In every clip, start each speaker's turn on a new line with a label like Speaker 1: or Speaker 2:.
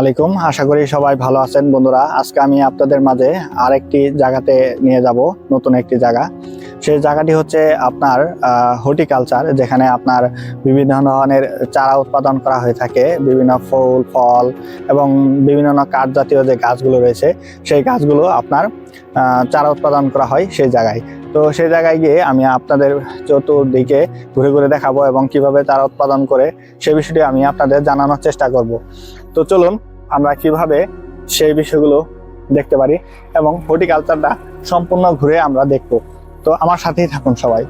Speaker 1: আলাইকুম। আশা করি সবাই ভালো আছেন বন্ধুরা। আজকে আমি আপনাদের মাঝে আরেকটি জায়গাতে নিয়ে যাব, নতুন একটি জায়গা। সেই জায়গাটি হচ্ছে আপনার হর্টিকালচার, যেখানে আপনার বিভিন্ন ধরনের চারা উৎপাদন করা হয়ে থাকে। বিভিন্ন ফুল, ফল এবং বিভিন্ন কাঠ জাতীয় যে গাছগুলো রয়েছে, সেই গাছগুলো আপনার চারা উৎপাদন করা হয় সেই জায়গায়। তো সেই জায়গায় গিয়ে আমি আপনাদের চতুর্দিকে ঘুরে ঘুরে দেখাবো এবং কীভাবে চারা উৎপাদন করে সে বিষয়টি আমি আপনাদের জানানোর চেষ্টা করব। তো চলুন, আমরা কীভাবে সেই বিষয়গুলো দেখতে পারি এবং হর্টিকালচারটা সম্পূর্ণ ঘুরে আমরা দেখব। তো আমার সাথেই থাকুন সবাই।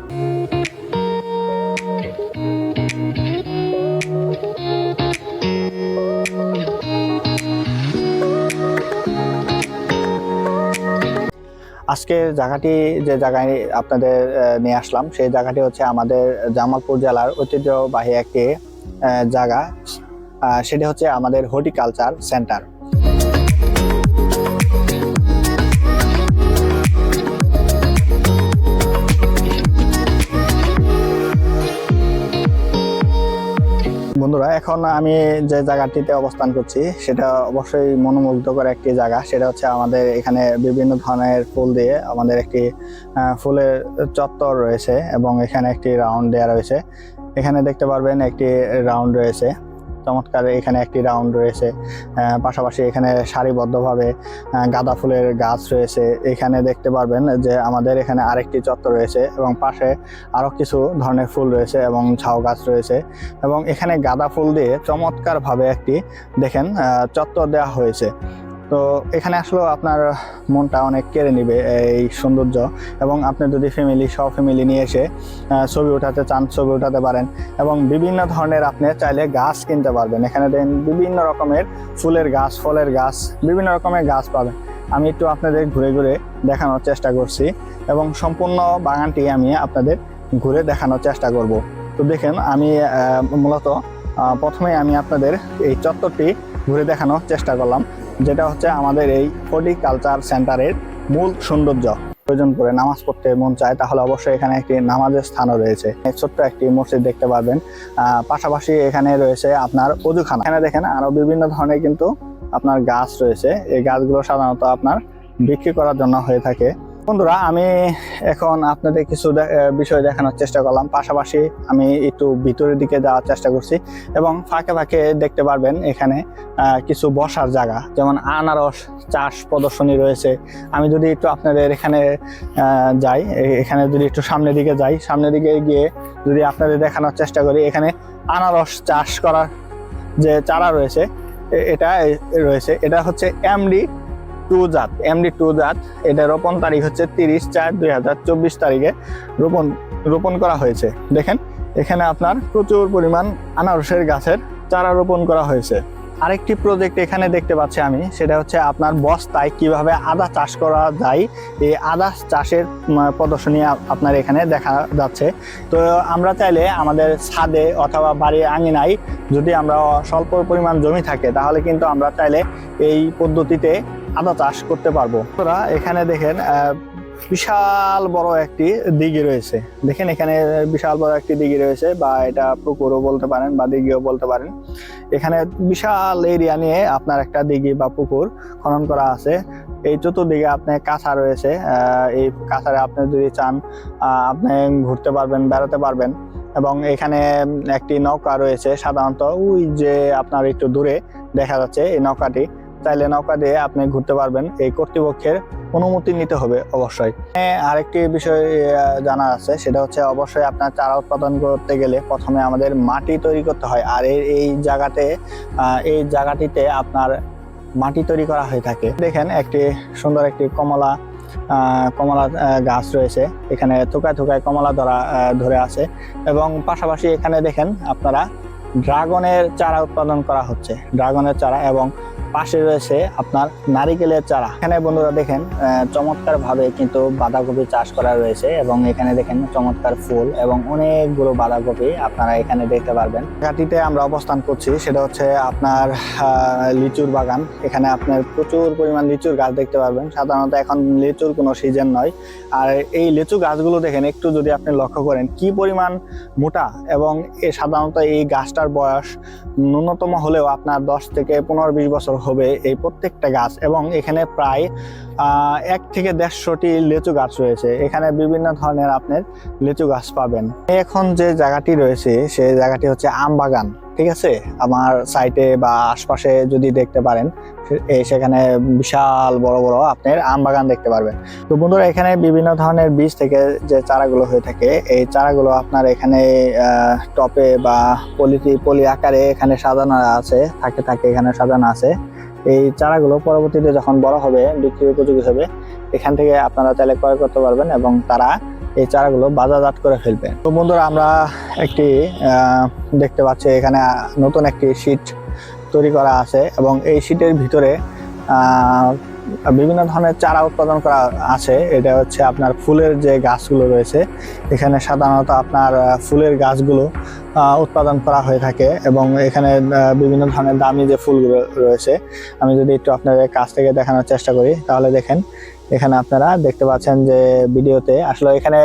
Speaker 1: আজকে জায়গাটি যে জায়গায় আপনাদের নিয়ে আসলাম, সেই জায়গাটি হচ্ছে আমাদের জামালপুর জেলার ঐতিহ্যবাহী একটি জায়গা। সেটি হচ্ছে আমাদের হর্টিকালচার সেন্টার। বন্ধুরা, এখন আমি যে জায়গাটিতে অবস্থান করছি, সেটা অবশ্যই মনোমুগ্ধকর একটি জায়গা। সেটা হচ্ছে আমাদের এখানে বিভিন্ন ধরনের ফুল দিয়ে আমাদের একটি ফুলের চত্বর রয়েছে এবং এখানে একটি রাউন্ড দেওয়া রয়েছে। এখানে দেখতে পারবেন একটি রাউন্ড রয়েছে। চমৎকার এখানে একটি রাউন্ড রয়েছে। পাশাপাশি এখানে সারিবদ্ধভাবে গাঁদা ফুলের গাছ রয়েছে। এখানে দেখতে পারবেন যে আমাদের এখানে আরেকটি চত্বর রয়েছে এবং পাশে আরও কিছু ধরনের ফুল রয়েছে এবং ঝাউ গাছ রয়েছে এবং এখানে গাঁদা ফুল দিয়ে চমৎকারভাবে একটি, দেখেন চত্বর দেওয়া হয়েছে। তো এখানে আসলেও আপনার মনটা অনেক কেড়ে নিবে এই সৌন্দর্য এবং আপনি যদি ফ্যামিলি সব ফ্যামিলি নিয়ে এসে ছবি উঠাতে চান, ছবি উঠাতে পারেন এবং বিভিন্ন ধরনের আপনি চাইলে গাছ কিনতে পারবেন। এখানে দেখেন বিভিন্ন রকমের ফুলের গাছ, ফলের গাছ, বিভিন্ন রকমের গাছ পাবেন। আমি একটু আপনাদের ঘুরে ঘুরে দেখানোর চেষ্টা করছি এবং সম্পূর্ণ বাগানটি আমি আপনাদের ঘুরে দেখানোর চেষ্টা করব। তো দেখেন আমি মূলত প্রথমে আমি আপনাদের এই চত্বরটি ঘুরে দেখানোর চেষ্টা করলাম। যেটা হচ্ছে আমাদের এই হর্টিকালচার সেন্টারের মূল সৌন্দর্য। প্রয়োজন করে নামাজ পড়তে মন চায়, তাহলে অবশ্যই এখানে একটি নামাজের স্থানও রয়েছে। ছোট্ট একটি মসজিদ দেখতে পাবেন পাশাপাশি এখানে রয়েছে আপনার অজুখানা। এখানে দেখেন আরও বিভিন্ন ধরনের কিন্তু আপনার গাছ রয়েছে। এই গাছগুলো সাধারণত আপনার বিক্রি করার জন্য হয়ে থাকে। বন্ধুরা, আমি এখন আপনাদের কিছু বিষয় দেখানোর চেষ্টা করলাম। পাশাপাশি আমি একটু ভিতরের দিকে যাওয়ার চেষ্টা করছি এবং ফাঁকে ফাঁকে দেখতে পারবেন এখানে কিছু বসার জায়গা, যেমন আনারস চাষ প্রদর্শনী রয়েছে। আমি যদি একটু আপনাদের এখানে যাই এখানে যদি একটু সামনের দিকে যাই, সামনের দিকে গিয়ে যদি আপনাদের দেখানোর চেষ্টা করি, এখানে আনারস চাষ করার যে চারা রয়েছে এটা রয়েছে। এটা হচ্ছে এমডি টু জাত এমডি টু জাত। এটা রোপণ তারিখ হচ্ছে তিরিশ চার দুই হাজার চব্বিশ তারিখে রোপণ রোপণ করা হয়েছে। দেখেন, এখানে আপনার প্রচুর পরিমাণ আনারসের গাছের চারা রোপণ করা হয়েছে। আরেকটি প্রজেক্ট এখানে দেখতে পাচ্ছি আমি, সেটা হচ্ছে আপনার বস্তায় কীভাবে আদা চাষ করা যায়। এই আদা চাষের প্রদর্শনী আপনার এখানে দেখা যাচ্ছে। তো আমরা চাইলে আমাদের ছাদে অথবা বাড়ির আঙিনায় যদি আমরা স্বল্প পরিমাণ জমি থাকে, তাহলে কিন্তু আমরা চাইলে এই পদ্ধতিতে আদা চাষ করতে পারব। তোরা এখানে দেখেন বিশাল বড় একটি দিঘি রয়েছে। দেখেন এখানে বিশাল বড় একটি দিঘি রয়েছে, বা এটা পুকুরও বলতে পারেন বা দিঘিও বলতে পারেন। এখানে বিশাল এরিয়া নিয়ে আপনার একটা দিঘি বা পুকুর খনন করা আছে। এই চতুর্দিকে আপনার কাঁচা রয়েছে এই কাঁচারে আপনি যদি চান আপনি ঘুরতে পারবেন, বেড়াতে পারবেন। এবং এখানে একটি নৌকা রয়েছে, সাধারণত ওই যে আপনার একটু দূরে দেখা যাচ্ছে, এই নৌকাটি। চাইলে নৌকা দিয়ে আপনি ঘুরতে পারবেন। এই কর্তৃপক্ষের অনুমতি নিতে হবে অবশ্যই। আরেকটি বিষয় আহ, জানা আছে সেটা হচ্ছে অবশ্যই আপনার চারা উৎপাদন করতে গেলে প্রথমে আমাদের মাটি তৈরি করতে হয়। আর এই জায়গাতে এই জায়গাটিতে আপনার মাটি তৈরি করা হয়ে থাকে। দেখেন একটি সুন্দর একটি কমলা কমলা গাছ রয়েছে। এখানে থোকায় থোকায় কমলা ধরা ধরে আছে। এবং পাশাপাশি এখানে দেখেন আপনারা ড্রাগনের চারা উৎপাদন করা হচ্ছে। ড্রাগনের চারা এবং পাশে রয়েছে আপনার নারিকেলের চারা। এখানে বন্ধুরা দেখেন চমৎকার ভাবে কিন্তু বাঁধাকপি চাষ করা রয়েছে এবং এখানে দেখেন চমৎকার ফুল এবং অনেকগুলো বাঁধাকপি আপনারা এখানে দেখতে পারবেন। ঘাটিতে আমরা অবস্থান করছি, সেটা হচ্ছে আপনার লিচুর বাগান। এখানে আপনার প্রচুর পরিমাণ লিচুর গাছ দেখতে পারবেন। সাধারণত এখন লিচুর কোনো সিজন নয়। আর এই লিচু গাছগুলো দেখেন, একটু যদি আপনি লক্ষ্য করেন, কি পরিমাণ মোটা এবং এ সাধারণত এই গাছটার বয়স ন্যূনতম হলেও আপনার দশ থেকে পনেরো বিশ বছর হবে এই প্রত্যেকটা গাছ এবং এখানে প্রায় এক থেকে দেড়শোটি লিচু গাছ রয়েছে। এখানে বিভিন্ন ধরনের আপনার লিচু গাছ পাবেন। এখন যে জায়গাটি রয়েছে, সেই জায়গাটি হচ্ছে আম বাগান, ঠিক আছে? আমার সাইটে বা আশপাশে যদি দেখতে পারেন সেখানে বিশাল বড় বড় আপনার আম বাগান দেখতে পারবেন। তো বন্ধুরা, এখানে বিভিন্ন ধরনের বীজ থেকে যে চারাগুলো হয়ে থাকে, এই চারাগুলো আপনার এখানে টপে বা পলিটি পলি আকারে এখানে সাজানো আছে, থাকে থাকে এখানে সাজানো আছে। এই চারাগুলো পরবর্তীতে যখন বড় হবে, বিক্রির উপযোগী হবে, এখান থেকে আপনারা তাহলে ক্রয় করতে পারবেন এবং তারা এই চারাগুলো বাজারজাত করে ফেলবে। তো বন্ধুরা, আমরা একটি দেখতে পাচ্ছি এখানে নতুন একটি শীট তৈরি করা আছে এবং এই শীটের ভিতরে বিভিন্ন ধরনের চারা উৎপাদন করা আছে। এটা হচ্ছে আপনার ফুলের যে গাছগুলো রয়েছে, এখানে সাধারণত আপনার ফুলের গাছগুলো উৎপাদন করা হয়ে থাকে এবং এখানে বিভিন্ন ধরনের দামি যে ফুলগুলো রয়েছে, আমি যদি একটু আপনাদের কাছ থেকে দেখানোর চেষ্টা করি, তাহলে দেখেন এখানে আপনারা দেখতে পাচ্ছেন যে ভিডিওতে আসলে এখানে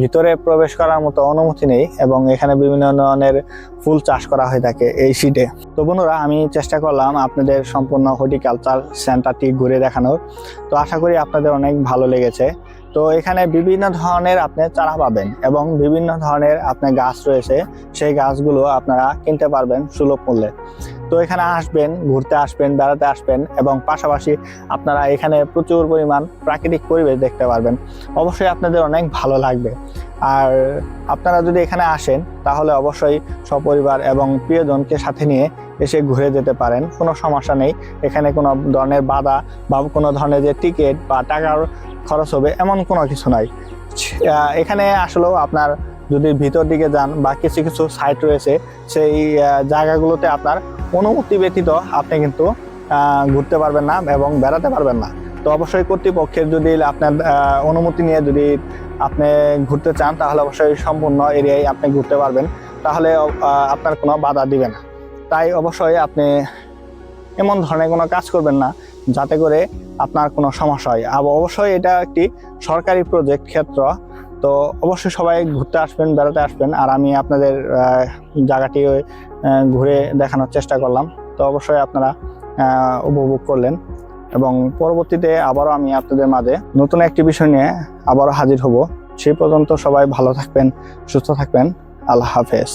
Speaker 1: ভিতরে প্রবেশ করার মতো অনুমতি নেই এবং এখানে বিভিন্ন ধরনের ফুল চাষ করা হয়ে থাকে এই শীটে তো বন্ধুরা, আমি চেষ্টা করলাম আপনাদের সম্পূর্ণ হর্টিকালচার সেন্টারটি ঘুরে দেখানোর। তো আশা করি আপনাদের অনেক ভালো লেগেছে। তো এখানে বিভিন্ন ধরনের আপনি চারা পাবেন এবং বিভিন্ন ধরনের আপনার গাছ রয়েছে, সেই গাছগুলো আপনারা কিনতে পারবেন সুলভ মূল্যে। তো এখানে আসবেন, ঘুরতে আসবেন, বেড়াতে আসবেন এবং পাশাপাশি আপনারা এখানে প্রচুর পরিমাণ প্রাকৃতিক পরিবেশ দেখতে পারবেন। অবশ্যই আপনাদের অনেক ভালো লাগবে। আর আপনারা যদি এখানে আসেন, তাহলে অবশ্যই সপরিবার এবং প্রিয়জনকে সাথে নিয়ে এসে ঘুরে যেতে পারেন। কোনো সমস্যা নেই। এখানে কোনো ধরনের বাধা বা কোনো ধরনের যে টিকিট বা টাকার খরচ হবে এমন কোনো কিছু নাই। এখানে আসলেও আপনার যদি ভিতর দিকে যান বা কিছু কিছু সাইট রয়েছে, সেই জায়গাগুলোতে আপনার অনুমতি ব্যতীত আপনি কিন্তু ঘুরতে পারবেন না এবং বেড়াতে পারবেন না। তো অবশ্যই কর্তৃপক্ষের যদি আপনার অনুমতি নিয়ে যদি আপনি ঘুরতে চান, তাহলে অবশ্যই সম্পূর্ণ এরিয়ায় আপনি ঘুরতে পারবেন। তাহলে আপনার কোনো বাধা দিবে না। তাই অবশ্যই আপনি এমন ধরনের কোনো কাজ করবেন না, যাতে করে আপনার কোনো সমস্যা হয়। আর অবশ্যই এটা একটি সরকারি প্রজেক্ট ক্ষেত্র তো অবশ্যই সবাই ঘুরতে আসবেন, বেড়াতে আসবেন। আর আমি আপনাদের জায়গাটি ঘুরে দেখানোর চেষ্টা করলাম। তো অবশ্যই আপনারা উপভোগ করলেন। এবং পরবর্তীতে আবারও আমি আপনাদের মাঝে নতুন একটি বিষয় নিয়ে আবারও হাজির হব। সেই পর্যন্ত সবাই ভালো থাকবেন, সুস্থ থাকবেন। আল্লাহ হাফেজ।